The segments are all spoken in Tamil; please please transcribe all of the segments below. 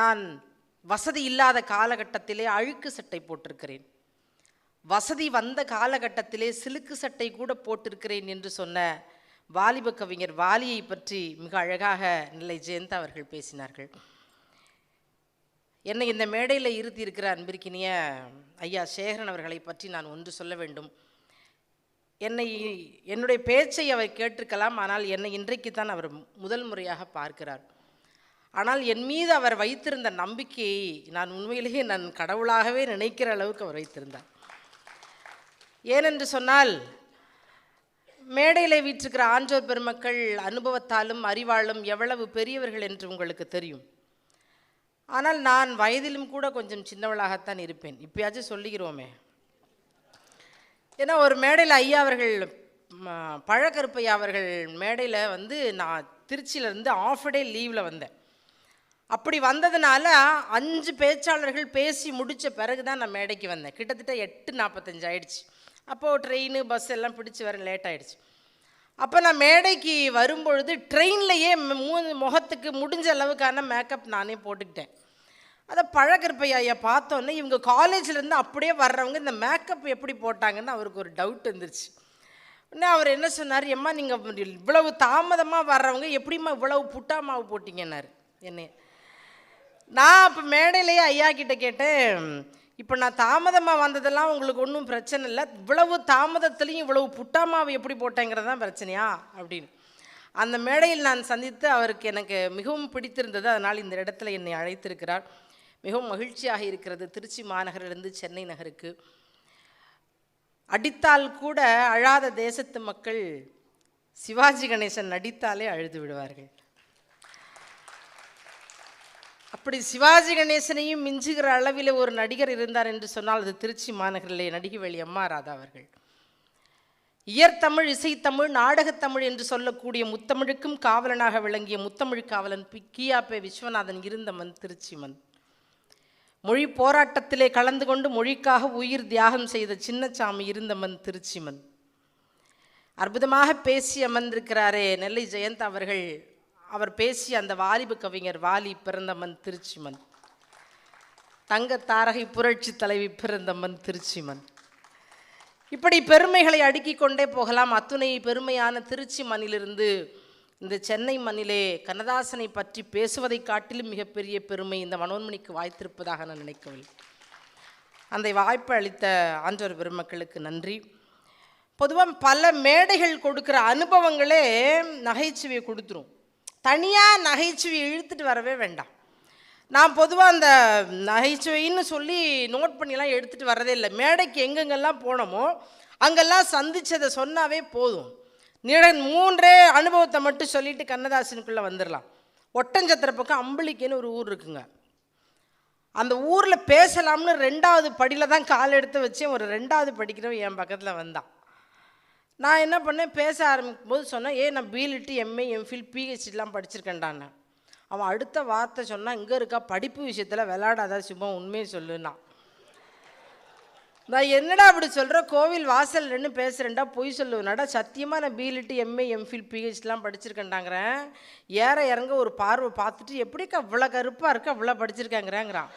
நான் வசதி இல்லாத காலகட்டத்திலே அழுக்கு சட்டை போட்டிருக்கிறேன். வசதி வந்த காலகட்டத்திலே சிலுக்கு சட்டை கூட போட்டிருக்கிறேன் என்று சொன்ன வாலிப கவிஞர் வாலியை பற்றி மிக அழகாக நிலை ஜெயந்தா அவர்கள் பேசினார்கள். என்னை இந்த மேடையில் இருத்தி இருக்கிற அன்பிற்கினிய ஐயா சேகரன் அவர்களை பற்றி நான் ஒன்று சொல்ல வேண்டும். என்னை என்னுடைய பேச்சை அவர் கேட்டிருக்கலாம் ஆனால் என்னை இன்றைக்கு தான் அவர் முதல் முறையாக பார்க்கிறார். ஆனால் என் மீது அவர் வைத்திருந்த நம்பிக்கையை நான் உண்மையிலேயே நான் கடவுளாகவே நினைக்கிற அளவுக்கு அவர் வைத்திருந்தார். ஏனென்று சொன்னால் மேடையில் வீற்றிருக்கிற ஆன்றோர் பெருமக்கள் அனுபவத்தாலும் அறிவாலும் எவ்வளவு பெரியவர்கள் என்று உங்களுக்கு தெரியும். ஆனால் நான் வயதிலும் கூட கொஞ்சம் சின்னவளாகத்தான் இருப்பேன். இப்பயாச்சும் சொல்லிக்கிறோமே ஏன்னா ஒரு மேடையில் ஐயா அவர்கள் பழக்கருப்பையா அவர்கள் மேடையில் வந்து நான் திருச்சியிலேருந்து ஆஃப் டே லீவில் வந்தேன். அப்படி வந்ததுனால அஞ்சு பேச்சாளர்கள் பேசி முடித்த பிறகு தான் நான் மேடைக்கு வந்தேன். கிட்டத்தட்ட எட்டு நாற்பத்தஞ்சு ஆயிடுச்சு. அப்போது ட்ரெயின் பஸ் எல்லாம் பிடிச்சி வர லேட் ஆயிடுச்சு. அப்போ நான் மேடைக்கு வரும்பொழுது ட்ரெயின்லையே மூ முகத்துக்கு முடிஞ்ச அளவுக்கான மேக்கப் நானே போட்டுக்கிட்டேன். அதை பழக்கருப்பை ஐயா பார்த்தோன்னே இவங்க காலேஜ்லேருந்து அப்படியே வர்றவங்க இந்த மேக்கப் எப்படி போட்டாங்கன்னு அவருக்கு ஒரு டவுட் வந்துருச்சு. உடனே அவர் என்ன சொன்னார் எம்மா நீங்கள் இவ்வளவு தாமதமாக வர்றவங்க எப்படிம்மா இவ்வளவு புட்டா மாவு போட்டிங்கன்னாரு? என்னை நான் அப்போ மேடையிலேயே ஐயா கிட்ட கேட்டேன் இப்போ நான் தாமதமாக வந்ததெல்லாம் உங்களுக்கு ஒன்றும் பிரச்சனை இல்லை. இவ்வளவு தாமதத்துலேயும் இவ்வளவு புட்டாமாவை எப்படி போட்டேங்கிறது தான் பிரச்சனையா? அப்படின்னு. அந்த மேடையில் நான் சந்தித்து அவருக்கு எனக்கு மிகவும் பிடித்திருந்தது. அதனால் இந்த இடத்துல என்னை அழைத்திருக்கிறார். மிகவும் மகிழ்ச்சியாக இருக்கிறது. திருச்சி மாநகரிலிருந்து சென்னை நகருக்கு. அடித்தால் கூட அழாத தேசத்து மக்கள் சிவாஜி கணேசன் நடித்தாலே அழுது விடுவார்கள். அப்படி சிவாஜி கணேசனையும் மிஞ்சுகிற அளவில் ஒரு நடிகர் இருந்தார் என்று சொன்னால் அது திருச்சி மாநகரிலே நடிகவேலி அம்மா ராதா அவர்கள். இயற்தமிழ் இசைத்தமிழ் நாடகத்தமிழ் என்று சொல்லக்கூடிய முத்தமிழுக்கும் காவலனாக விளங்கிய முத்தமிழ் காவலன் பி கியாபே விஸ்வநாதன் இருந்த மண் திருச்சி மண் மொழி போராட்டத்திலே கலந்து கொண்டு மொழிக்காக உயிர் தியாகம் செய்த சின்னசாமி இருந்த மண் திருச்சி மண் அற்புதமாக பேசி அமர்ந்திருக்கிறாரே நெல்லை ஜெயந்த் அவர்கள். அவர் பேசிய அந்த வாலிப கவிஞர் வாலி பிறந்தம்மன் திருச்சிமன். திருச்சி தங்க தாரகை புரட்சி தலைவி பிறந்தம்மன் திருச்சிமன். திருச்சி இப்படி பெருமைகளை அடுக்கிக் கொண்டே போகலாம். அத்துணை பெருமையான திருச்சி மண்ணிலிருந்து இந்த சென்னை மண்ணிலே கண்ணதாசனை பற்றி பேசுவதை காட்டிலும் மிகப்பெரிய பெருமை இந்த மனோன்மணிக்கு வாய்த்திருப்பதாக நான் நினைக்கவில்லை. அந்த வாய்ப்பு அளித்த ஆன்றோர் பெருமக்களுக்கு நன்றி. பொதுவாக பல மேடைகள் கொடுக்குற அனுபவங்களே நகைச்சுவையை கொடுத்துரும். தனியாக நகைச்சுவையை இழுத்துட்டு வரவே வேண்டாம். நான் பொதுவாக அந்த நகைச்சுவைன்னு சொல்லி நோட் பண்ணிலாம் எடுத்துகிட்டு வரதே இல்லை. மேடைக்கு எங்கெங்கெல்லாம் போனோமோ அங்கெல்லாம் சந்தித்ததை சொன்னாவே போதும். நிட மூன்றே அனுபவத்தை மட்டும் சொல்லிட்டு கண்ணதாசனுக்குள்ளே வந்துடலாம் ஒட்டஞ்சத்திர பக்கம் அம்பளிக்கைன்னு ஒரு ஊர் இருக்குங்க. அந்த ஊரில் பேசலாம்னு ரெண்டாவது படியில் தான் கால் எடுத்து வச்சேன் ஒரு ரெண்டாவது படிக்கிறவன் என் பக்கத்தில் வந்தான். நான் என்ன பண்ணேன் பேச ஆரம்பிக்கும் போது சொன்னேன் ஏ நான் பிலிட்டு எம்ஏ எம்ஃபில் பிஹெச்டிலாம் படிச்சிருக்கேன்டான்னு. அவன் அடுத்த வார்த்தை சொன்னால் இங்கே இருக்கா படிப்பு விஷயத்தில் விளாடாத சும்மா உண்மையை சொல்லுன்னா. நான் என்னடா அப்படி சொல்கிற கோவில் வாசல் நின்று பேசுகிறேன்டா பொய் சொல்லுவேன்டா சத்தியமாக நான் பிலிட்டு எம்ஏ எம்ஃபில் பிஹெச்லாம் படிச்சிருக்கேன்டாங்கிறேன். ஏற இறங்க ஒரு பார்வை பார்த்துட்டு எப்படிக்கா இவ்வளோ கருப்பாக இருக்க இவ்வளோ படிச்சிருக்காங்கிறேங்கிறான்.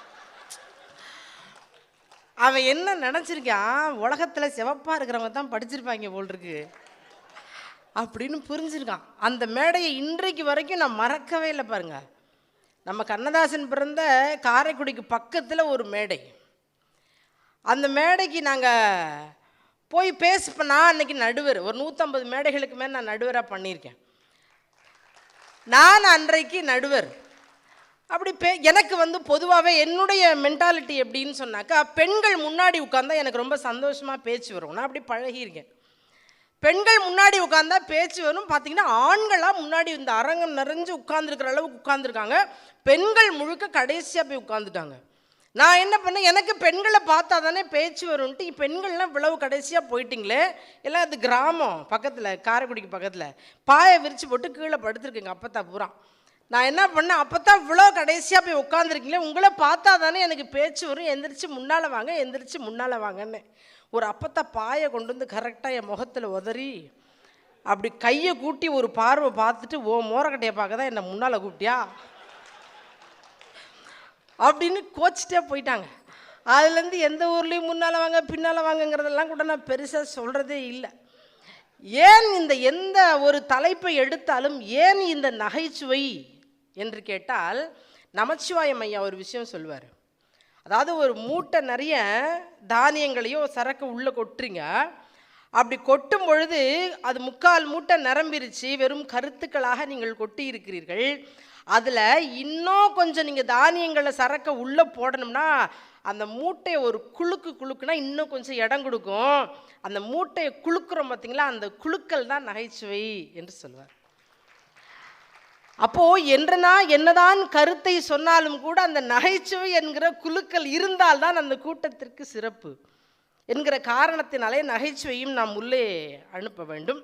அவன் என்ன நினச்சிருக்கான்? உலகத்தில் சிவப்பாக இருக்கிறவங்க தான் படிச்சிருப்பாங்க போல் இருக்கு அப்படின்னு புரிஞ்சிருக்கான். அந்த மேடையை இன்றைக்கு வரைக்கும் நான் மறக்கவே இல்லை பாருங்க. நம்ம கண்ணதாசன் பிறந்த காரைக்குடிக்கு பக்கத்தில் ஒரு மேடை. அந்த மேடைக்கு நாங்கள் போய் பேச நான் அன்றைக்கி நடுவர். ஒரு நூற்றம்பது மேடைகளுக்கு மேலே நான் நடுவராக பண்ணியிருக்கேன். நான் அன்றைக்கு நடுவர். அப்படி பே எனக்கு வந்து பொதுவாகவே என்னுடைய மென்டாலிட்டி எப்படின்னு சொன்னாக்கா பெண்கள் முன்னாடி உட்காந்தா எனக்கு ரொம்ப சந்தோஷமாக பேச்சு வரும். நான் அப்படி பழகியிருக்கேன். பெண்கள் முன்னாடி உட்காந்தா பேச்சு வரும். பார்த்தீங்கன்னா ஆண்களாக முன்னாடி இந்த அரங்கம் நிறைஞ்சு உட்காந்துருக்கிற அளவுக்கு உட்காந்துருக்காங்க பெண்கள் முழுக்க கடைசியாக போய் உட்காந்துட்டாங்க நான் என்ன பண்ணேன்? எனக்கு பெண்களை பார்த்தா தானே பேச்சு வரும்ன்ட்டு பெண்கள்லாம் இவ்வளவு கடைசியாக போயிட்டீங்களே? எல்லாம் அது கிராமம் பக்கத்தில் காரைக்குடிக்கு பக்கத்தில். பாயை விரித்து போட்டு கீழே படுத்துருக்குங்க அப்பத்தா பூரா. நான் என்ன பண்ணேன்? அப்போ தான் இவ்வளோ கடைசியாக போய் உட்காந்துருக்கீங்களே உங்களை பார்த்தா தானே எனக்கு பேச்சு வரும். எந்திரிச்சு முன்னால் வாங்க எந்திரிச்சு முன்னால் வாங்கன்னு. ஒரு அப்பத்தா பாயை கொண்டு வந்து கரெக்டாக என் முகத்தில் உதறி அப்படி கையை கூட்டி ஒரு பார்வை பார்த்துட்டு ஓ மோரக்கட்டையை பார்க்க தான் என்னை முன்னால் கூப்பிட்டியா? அப்படின்னு கோச்சிட்டே போயிட்டாங்க. அதுலேருந்து எந்த ஊர்லேயும் முன்னால் வாங்க பின்னால் வாங்கங்கிறதெல்லாம் கூட நான் பெருசாக சொல்கிறதே இல்லை. ஏன் இந்த எந்த ஒரு தலைப்பை எடுத்தாலும் ஏன் இந்த நகைச்சுவை என்று கேட்டால் நமச்சிவாயம் ஐயா ஒரு விஷயம் சொல்லுவார். அதாவது ஒரு மூட்டை நிறைய தானியங்களையோ சரக்கு உள்ளே கொட்டுறீங்க. அப்படி கொட்டும் பொழுது அது முக்கால் மூட்டை நிரம்பிருச்சு வெறும் கருத்துக்களாக நீங்கள் கொட்டி இருக்கிறீர்கள். அதில் இன்னும் கொஞ்சம் நீங்கள் தானியங்களை சரக்க உள்ளே போடணும்னா அந்த மூட்டையை ஒரு குலுக்கு குழுக்குனா இன்னும் கொஞ்சம் இடம் கொடுக்கும். அந்த மூட்டையை குலுக்குறோம் பார்த்தீங்களா அந்த குழுக்கள் தான் நகைச்சுவை என்று சொல்லுவார் அப்போ என்றனா என்னதான் கருத்தை சொன்னாலும் கூட அந்த நகைச்சுவை என்கிற குழுக்கள் இருந்தால்தான் அந்த கூட்டத்திற்கு சிறப்பு. என்கிற காரணத்தினாலே நகைச்சுவையும் நாம் உள்ளே அனுப்ப வேண்டும்.